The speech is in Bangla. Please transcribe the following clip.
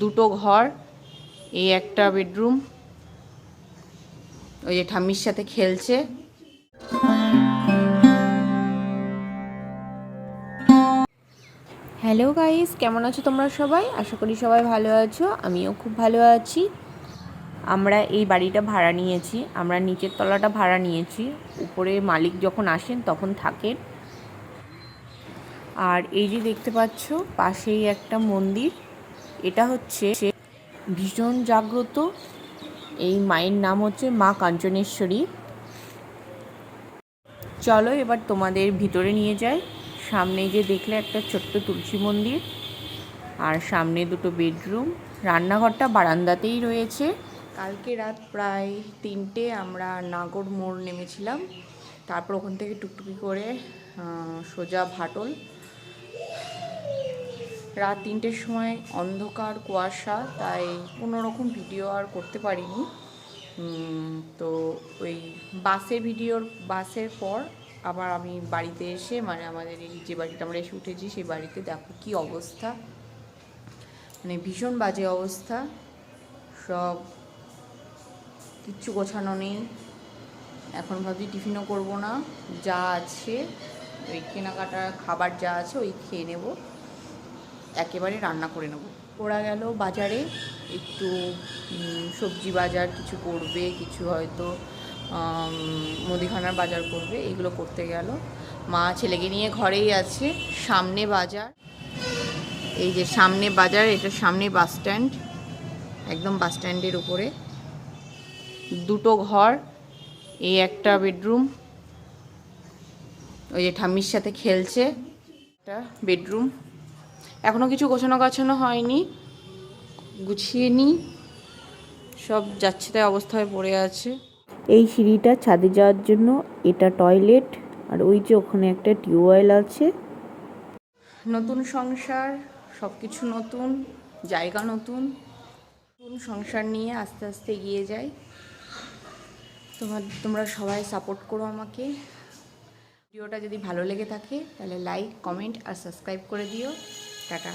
দুটো ঘর, এই একটা বেডরুম, ওই যে ঠাম্মির সাথে খেলছে। হ্যালো গাইস কেমন আছো তোমরা সবাই? আশা করি সবাই ভালো আছো, আমিও খুব ভালো আছি। আমরা এই বাড়িটা ভাড়া নিয়েছি, আমরা নিচের তলাটা ভাড়া নিয়েছি, উপরে মালিক যখন আসেন তখন থাকেন। আর এই যে দেখতে পাচ্ছ, পাশেই একটা মন্দির। এটা হচ্ছে সে ভীষণ জাগ্রত। এই মায়ের নাম হচ্ছে মা কাঞ্চনেশ্বরী। চলো এবার তোমাদের ভিতরে নিয়ে যাই। সামনে যে দেখলে একটা ছোট্ট তুলসী মন্দির, আর সামনে দুটো বেডরুম। রান্নাঘরটা বারান্দাতেই রয়েছে। কালকে রাত প্রায় তিনটে আমরা নাগর মোড় নেমেছিলাম। তারপর ওখান থেকে টুকটুকি করে সোজা ভাটল। রাত তিনটের সময় অন্ধকার, কুয়াশা, তাই কোনো রকম ভিডিও আর করতে পারিনি। তো ওই বাসের ভিডিওর, বাসের পর আবার আমি বাড়িতে এসে মানে আমাদের এই যে বাড়িটা আমরা এসে উঠেছি, সেই বাড়িতে দেখো কি অবস্থা। মানে ভীষণ বাজে অবস্থা। সব কিচ্ছু গোছানো নেই। এখন ভাবছি টিফিনও করব না। যা আছে, ওই কেনাকাটার খাবার যা আছে, ওই খেয়ে নেব। একেবারে রান্না করে নেব। ওরা গেল বাজারে, একটু সবজি বাজার কিছু করবে, কিছু হয়তো মুদিখানার বাজার করবে, এগুলো করতে গেল। মা ছেলেকে নিয়ে ঘরেই আছে, সামনে বাজার। এই যে সামনে বাজার, এটা সামনে বাস স্ট্যান্ড, একদম বাস স্ট্যান্ডের উপরে। দুটো ঘর, এই একটা বেডরুম, ওই যে ঠাম্মির সাথে খেলছে, একটা বেডরুম। এখনও কিছু গোছানো গাছানো হয়নি। গুছিয়ে নিই সব যাচ্ছে তাই অবস্থায় পড়ে আছে। এই সিঁড়িটা ছাদে যাওয়ার জন্য এটা টয়লেট আর ওই যে ওখানে একটা টিউবওয়েল আছে। নতুন সংসার সব কিছু নতুন জায়গা নতুন। নতুন সংসার নিয়ে আস্তে আস্তে এগিয়ে যাই। তোমার তোমরা সবাই সাপোর্ট করো আমাকে। ভিডিওটা যদি ভালো লেগে থাকে তাহলে লাইক কমেন্ট আর সাবস্ক্রাইব করে দিও। টাটা।